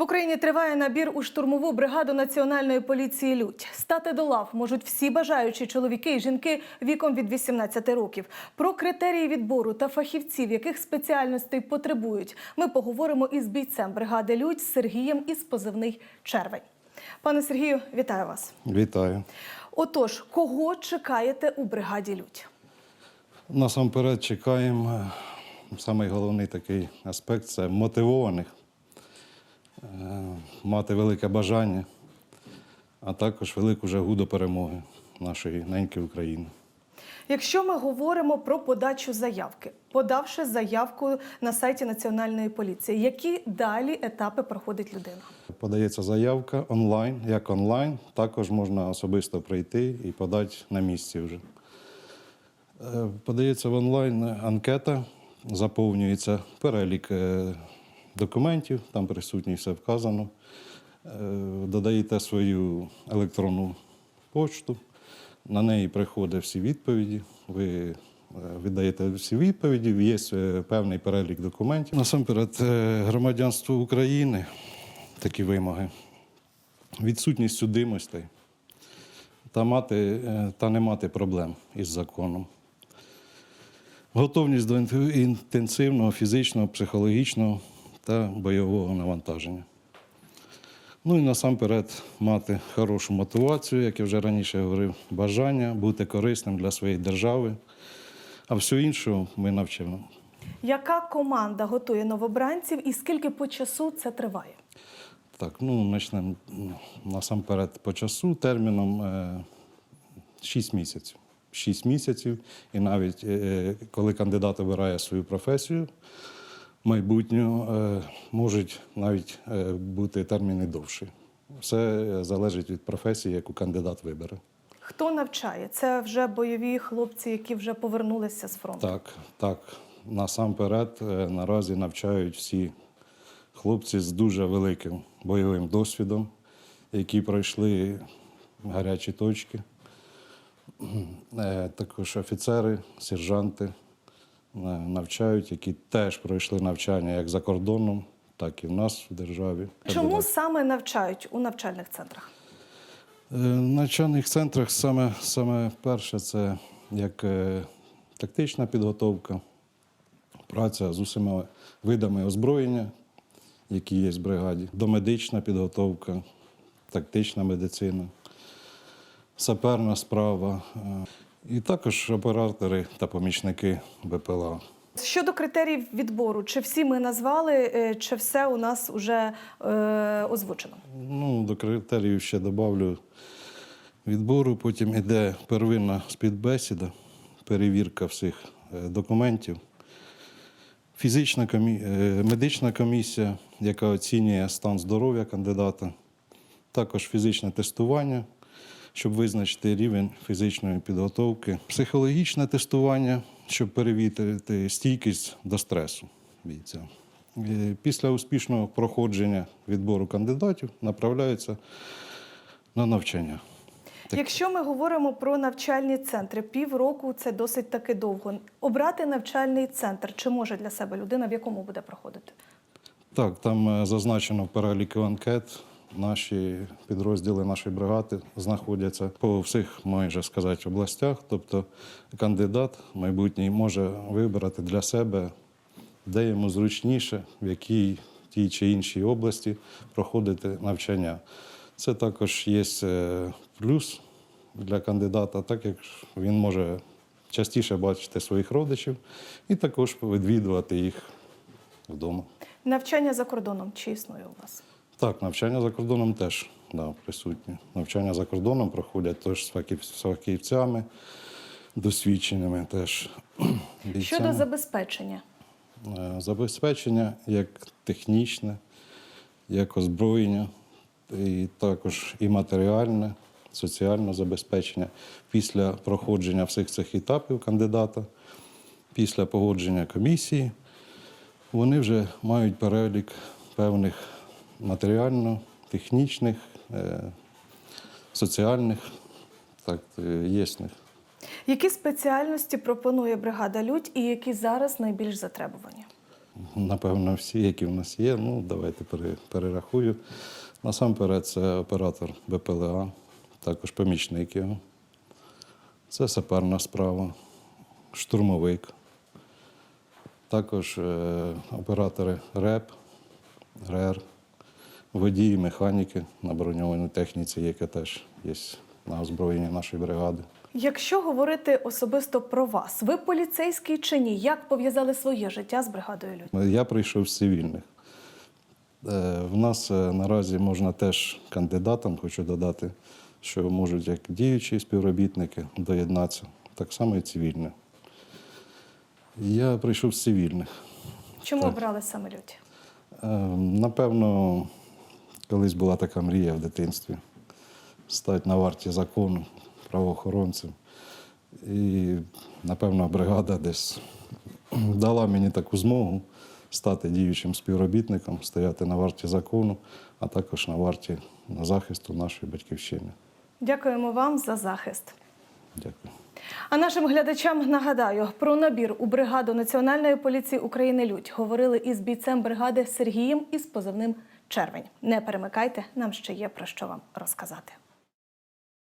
В Україні триває набір у штурмову бригаду національної поліції Людь. Стати до лав можуть всі бажаючі чоловіки і жінки віком від 18 років. Про критерії відбору та фахівців, яких спеціальностей потребують, ми поговоримо із бійцем бригади Людь Сергієм із позивний Червень. Пане Сергію, вітаю вас. Вітаю. Отож, кого чекаєте у бригаді Людь? Насамперед чекаємо. е, Самий головний такий аспект це мотивованих, мати велике бажання, а також велику жагу до перемоги нашої неньки України. Якщо ми говоримо про подачу заявки, подавши заявку на сайті Національної поліції, які далі етапи проходить людина? Подається заявка онлайн, як онлайн, також можна особисто прийти і подати на місці вже. Е, Подається в онлайн анкета, заповнюється перелік е, документів, там присутні все вказано. Е, Додаєте свою електронну почту, на неї приходять всі відповіді. Ви е, віддаєте всі відповіді, є е, певний перелік документів. Насамперед, громадянство України, такі вимоги, відсутність судимостей та, мати, та не мати проблем із законом. Готовність до інтенсивного фізичного, психологічного та бойового навантаження. Ну і насамперед мати хорошу мотивацію, як я вже раніше говорив, бажання бути корисним для своєї держави, а все інше ми навчимо. Яка команда готує новобранців і скільки по часу це триває? Так, ну почнемо насамперед по часу терміном е, 6 місяців. 6 місяців, і навіть е, коли кандидат обирає свою професію майбутню, е, можуть навіть е, бути терміни довші. Все залежить від професії, яку кандидат вибере. Хто навчає? Це вже бойові хлопці, які вже повернулися з фронту. Так, так. Насамперед е, наразі навчають всі хлопці з дуже великим бойовим досвідом, які пройшли гарячі точки. Е, Також офіцери, сержанти е, навчають, які теж пройшли навчання як за кордоном, так і в нас в державі. Чому саме навчають у навчальних центрах? Е, В навчальних центрах саме, саме перше це як е, тактична підготовка, праця з усіма видами озброєння, які є в бригаді, домедична підготовка, тактична медицина, саперна справа, е, і також оператори та помічники БПЛА. Щодо критеріїв відбору, чи всі ми назвали, е, чи все у нас вже е, озвучено? Ну, до критеріїв ще додавлю відбору. Потім іде первинна співбесіда, перевірка всіх е, документів. Фізична комі... е, медична комісія, яка оцінює стан здоров'я кандидата, також фізичне тестування, щоб визначити рівень фізичної підготовки, психологічне тестування, щоб перевірити стійкість до стресу бійця. Е, Після успішного проходження відбору кандидатів направляються на навчання. Якщо ми говоримо про навчальні центри, півроку це досить таки довго. Обрати навчальний центр чи може для себе людина, в якому буде проходити? Так, там е, зазначено в переліку анкет. Наші підрозділи нашої бригади знаходяться по всіх, майже сказати, областях. Тобто кандидат майбутній може вибрати для себе, де йому зручніше, в якій тій чи іншій області проходити навчання. Це також є е, плюс для кандидата, так як він може частіше бачити своїх родичів і також відвідувати їх вдома. Навчання за кордоном чи існує у вас? Так, навчання за кордоном теж да, присутні. Навчання за кордоном проходять теж з фахівцями, досвідченими теж. бійцями. Щодо забезпечення, Е, Забезпечення як технічне, як озброєння, і також і матеріальне, соціальне забезпечення після проходження всіх цих етапів кандидата, після погодження комісії, вони вже мають перелік певних матеріально-технічних, е, соціальних, так, е, єсних. які спеціальності пропонує бригада Людь і які зараз найбільш затребувані? напевно, всі, які в нас є. Ну, давайте перерахую. Насамперед, це оператор БПЛА, також помічник його. Це саперна справа, штурмовик. Також е, оператори РЕП, РЕР, водії, механіки на броньованій техніці, яке теж є на озброєнні нашої бригади. Якщо говорити особисто про вас, ви поліцейський чи ні? Як пов'язали своє життя з бригадою Людь? Я прийшов з цивільних. Е, В нас е, наразі можна теж кандидатам, хочу додати, що можуть як діючі співробітники доєднатися, так само і цивільні. Я прийшов з цивільних. Чому обрали саме Людь? Е, Напевно, колись була така мрія в дитинстві стати на варті закону правоохоронцем. І, напевно, бригада десь дала мені таку змогу стати діючим співробітником, стояти на варті закону, а також на варті на захисту нашої батьківщини. Дякуємо вам за захист. Дякую. А нашим глядачам нагадаю про набір у бригаду Національної поліції України Людь говорили із бійцем бригади Сергієм із позивним Червень. Не перемикайте, нам ще є про що вам розказати.